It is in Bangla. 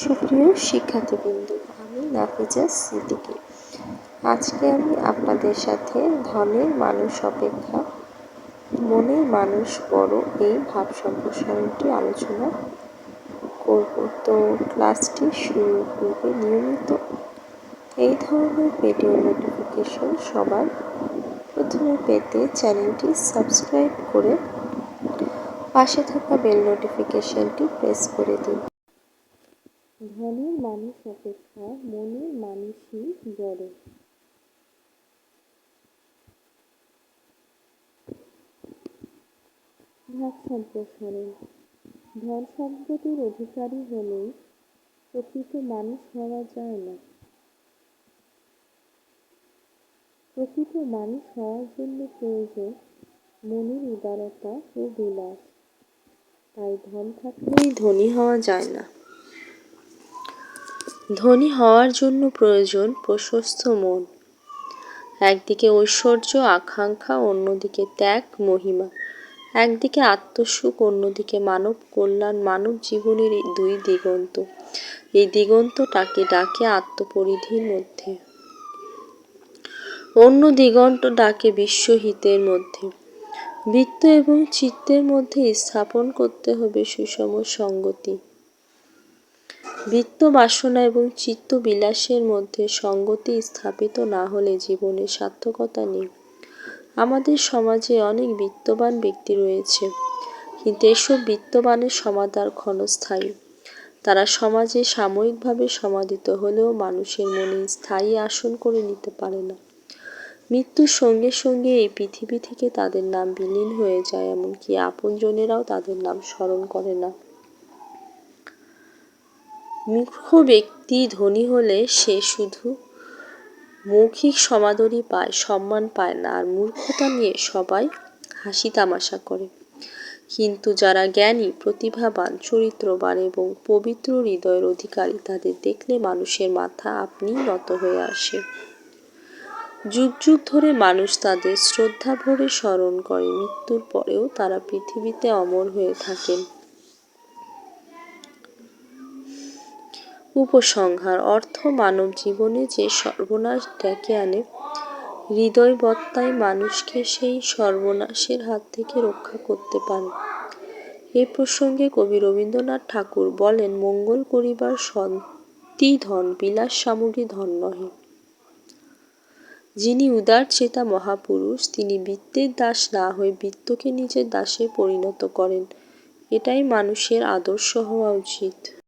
সুপ্রিয় শিক্ষার্থীবৃন্দ, আমি নাফিজা সিদ্দিকী। আজকে আমি আপনাদের সাথে ধনের মানুষ অপেক্ষা, মনের মানুষ বড় এই ভাব সম্প্রসারণটি আলোচনা করব। তো ক্লাসটি শুরু করবে নিয়মিত। এই ধরনের ভিডিও নোটিফিকেশন সবার প্রথমে পেতে চ্যানেলটি সাবস্ক্রাইব করে পাশে থাকা বেল নোটিফিকেশনটি প্রেস করে দিন। ধনের মানুষ অপেক্ষা মনের মানুষই বড়। ভাব সম্প্রসারণ। ধন সম্পদের অধিকারী হলেই প্রকৃত মানুষ হওয়া যায় না। প্রকৃত মানুষ হওয়ার জন্য প্রয়োজন মনের উদারতা ও বিলাস। তাই ধন থাকলেই ধনী হওয়া যায় না। ধনী হওয়ার জন্য প্রয়োজন প্রশস্ত মন। একদিকে ঐশ্বর্য, আকাঙ্ক্ষা, অন্যদিকে ত্যাগ, মহিমা। একদিকে আত্মসুখ, অন্যদিকে মানব কল্যাণ, মানব জীবনের এই দুই দিগন্ত। এই দিগন্তটাকে ডাকে আত্মপরিধির মধ্যে। অন্য দিগন্ত ডাকে বিশ্বহিতের মধ্যে। বৃত্ত এবং চিত্তের মধ্যে স্থাপন করতে হবে সুষম সঙ্গতি। বৃত্ত বাসনা এবং চিত্ত বিলাসের মধ্যে সঙ্গতি স্থাপিত না হলে জীবনে সার্থকতা নেই। আমাদের সমাজে অনেক বিত্তবান ব্যক্তি রয়েছে, কিন্তু এসব বিত্তবানের সমাধার ক্ষণস্থায়ী। তারা সমাজে সাময়িকভাবে সমাধিত হলেও মানুষের মনে স্থায়ী আসন করে নিতে পারে না। মৃত্যুর সঙ্গে সঙ্গে এই পৃথিবী থেকে তাদের নাম বিলীন হয়ে যায়, এমনকি আপনজনেরাও তাদের নাম স্মরণ করে না। মূর্খ ব্যক্তি ধনী হলে সে শুধু মৌখিক সমাদরই পায়, সম্মান পায় না। আর মূর্খতা নিয়ে সবাই হাসি তামাশা করে। কিন্তু যারা জ্ঞানী, প্রতিভাবান, চরিত্রবান এবং পবিত্র হৃদয়ের অধিকারী, তাদের দেখলে মানুষের মাথা আপনি নত হয়ে আসে। যুগ যুগ ধরে মানুষ তাদের শ্রদ্ধা ভরে স্মরণ করে। মৃত্যুর পরেও তারা পৃথিবীতে অমর হয়ে থাকেন। উপসংহার, অর্থ মানব জীবনে যে সর্বনাশ ডেকে আনে, হৃদয়বত্তায় মানুষকে সেই সর্বনাশের হাত থেকে রক্ষা করতে পারে। এ প্রসঙ্গে কবি রবীন্দ্রনাথ ঠাকুর বলেন, মঙ্গল করিবার সন্তি ধন, বিলাস সামগ্রী ধন নহে। যিনি উদার চেতা মহাপুরুষ, তিনি বৃত্তের দাস না হয়ে বৃত্তকে নিজের দাসে পরিণত করেন। এটাই মানুষের আদর্শ হওয়া উচিত।